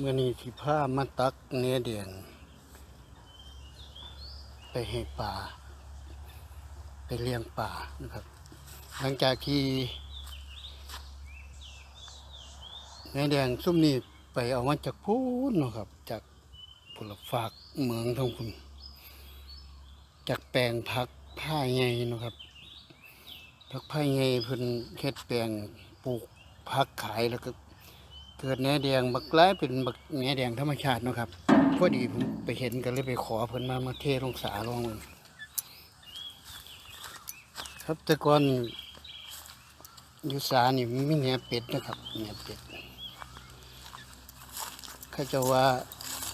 เมื่อนี้ที่ผ้ามาตักเนื้อเดียนไปให้ป่า ไปเลี้ยงป่านะครับ หลังจากที่เนื้อแดงซุ่มนี้ไปเอามาจากพูนนะครับ จากผลฝากเมืองทองคุณ จากแปลงพักผ้าไงนะครับพักผ้าไงเพิ่นเฮ็ดแปลงปลูกพักขายแล้วก็ เกิดแหนแดงบักหลายเป็นบักแหนแดงธรรมชาติเนาะครับพอดีผมไปเห็นกันเลยไปขอเพิ่นมามาเทลงสาลองครับแต่ก่อนอยู่สานี่มีแหนเป็ดนะครับแหนเป็ดเขาจะว่า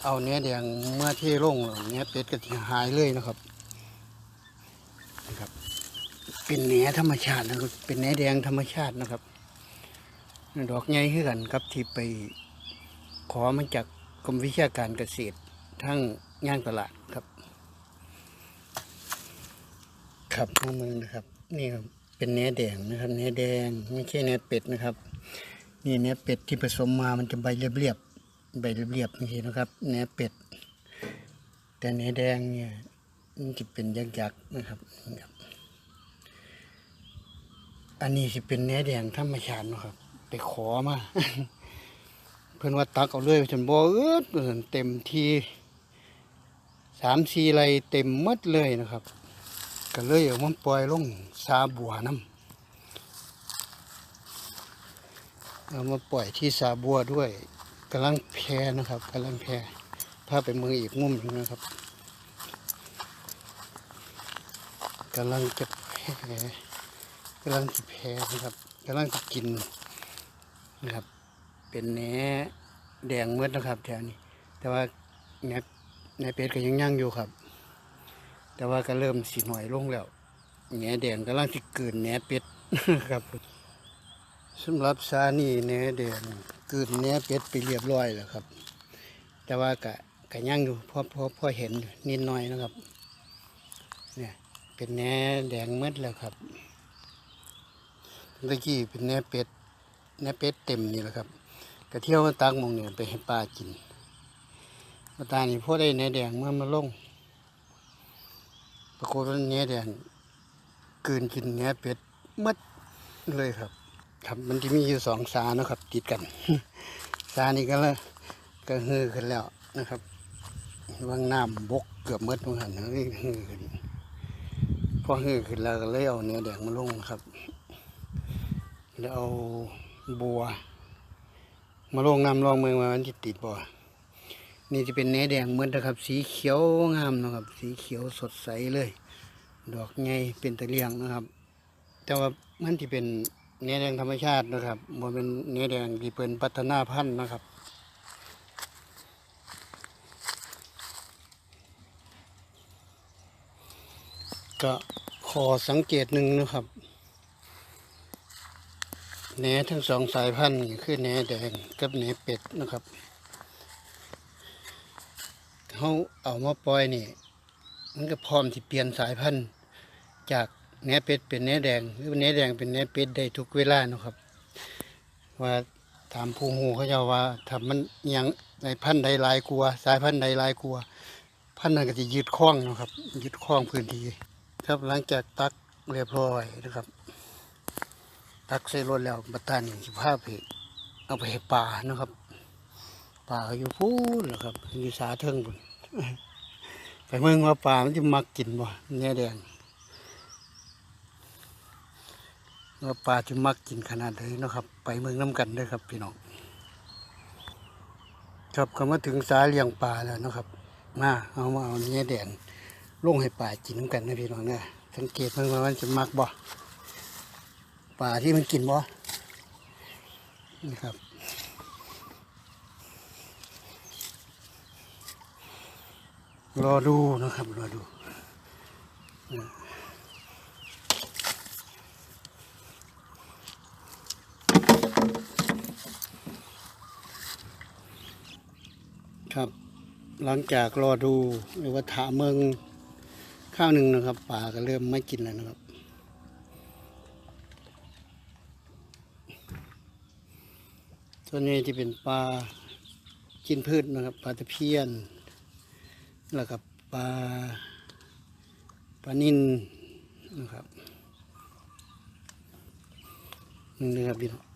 เอาเนื้อแดงเมื่อเทลงแล้วเนื้อเป็ดก็จะหายเลยนะครับนะครับ เป็นแหนธรรมชาตินะครับเป็นแหนแดงธรรมชาตินะครับ ดอกใหญ่ขึ้นกันครับที่ไปขอมาจากกรมวิชาการเกษตรทั้งย่างตลาดครับ ครับมาเมืองนะครับ นี่ครับเป็นเนื้อแดงนะครับเนื้อแดงไม่ใช่เนื้อเป็ดนะครับ นี่เนื้อเป็ดที่ผสมมามันจะใบเรียบๆใบเรียบๆนี่นะครับเนื้อเป็ด แต่เนื้อแดงเนี่ยมันจะเป็นยักษ์ๆนะครับอันนี้สิเป็นเนื้อแดงธรรมชาตินะครับ ไปขอมา เพิ่อนว่าตักเอาเลยฉันบ่เอิดเพิ่นเต็มทีสามสี่ไรเต็มหมดเลยนะครับ ก็เลยเอามันปล่อยลงซาบัวน้ำเอามาปล่อยที่ซาบัวด้วยกำลังแพนะครับกำลังแพพาไปเมืองอีกมุมหนึงนะครับกำลังจะแพกำลังจะแพนะครับกำลังจะกิน นะครับ เป็นแหนแดงเมืดนะครับ แถวนี้ แต่ว่าแหนแหนเป็ดก็ยังย่างอยู่ครับ แต่ว่าก็เริ่มสีหน่อยลงแล้วแหนแดงกำลังจะเกินแหนเป็ดครับสำหรับซานี่แหนแดงเกินแหนเป็ดไปเรียบร้อยแล้วครับ แต่ว่าก็ก็ย่างอยู่พอพอพอเห็นนิดหน่อยนะครับ เนี่ยเป็นแหนแดงเมืดแล้วครับเมื่อกี้เป็นแหนเป็ด เนื้อเป็ดเต็มนี่แหละครับก็เที่ยวมาตักมองเนี่ยไปให้ปลากินมาตานี่พอได้เนื้อแดงเมื่อมาลงปรากฏว่าเนื้อแดงกลืนกินเนื้อเป็ดมัดเลยครับ ครับมันจะมีอยู่สองสาเนาะครับ ติดกันสานี่ก็ละก็ฮือขึ้นแล้วนะครับวางน้ำบกเกือบหมดเหมือนกันนะนี่ฮือขึ้นพอฮือขึ้นแล้วก็เลยเอาเนื้อแดงมาลงครับแล้วเอา บัว มาลงน้ำลองเมืองมามันจะติดบ่อนี่จะเป็นเนื้อแดงเหมือนนะครับ สีเขียวงามนะครับ สีเขียวสดใสเลย ดอกใหญ่เป็นตะเลียงนะครับ แต่ว่ามันที่เป็นเนื้อแดงธรรมชาตินะครับมันเป็นเนื้อแดงที่เป็นพัฒนาพันธุ์นะครับก็ขอสังเกตหนึ่งนะครับ แหนทั้งสองสายพันธุ์คือแหนแดงกับแหนเป็ดนะครับเขาเอามาปล่อยนี่มันก็พร้อมที่เปลี่ยนสายพันธุ์จากแหนเป็ดเป็นแหนแดงหรือแหนแดงเป็นแหนเป็ดได้ทุกเวลานะครับ ว่าถามผู้หูเขาจะว่าถ้ามันยังในพันธุ์ใดลายกลัว สายพันธุ์ใดลายกลัว พันธุ์นั้นก็จะยึดคล้องนะครับยึดคล้องพื้นที่ครับหลังจากตักเรียบร้อยนะครับ ตักใส่รถแล้วบัตานี่สิพเอาไปให้ป่านะครับป่าอยู่พูนแหละครับอยู่สาเทิงพุ่นไปเมืองว่าป่ามันจะมักกินบ่เนื้อแดงว่าป่าจะมักกินขนาดไหนนะครับ ไปเมืองน้ำกันด้วยครับพี่น้องครับก็มาถึงสาเลี้ยงป่าแล้วนะครับ มาเอามาเอาเนื้อแดงลงให้ป่ากินน้ำกันนะพี่น้องเนี่ยสังเกตเพิ่งว่ามันจะมักบ่ ป่าที่มันกินบ่นี่ครับ รอดูนะครับ รอดูครับหลังจากรอดูหรือว่าถาเมืองข้าวหนึ่งนะครับ ป่าก็เริ่มไม่กินแล้วนะครับ ส่วนนี้ที่เป็นปลากินพืชนะครับปลาตะเพียนแล้วกับปลาปลานินนะครับนี่นะครับพี่น้อง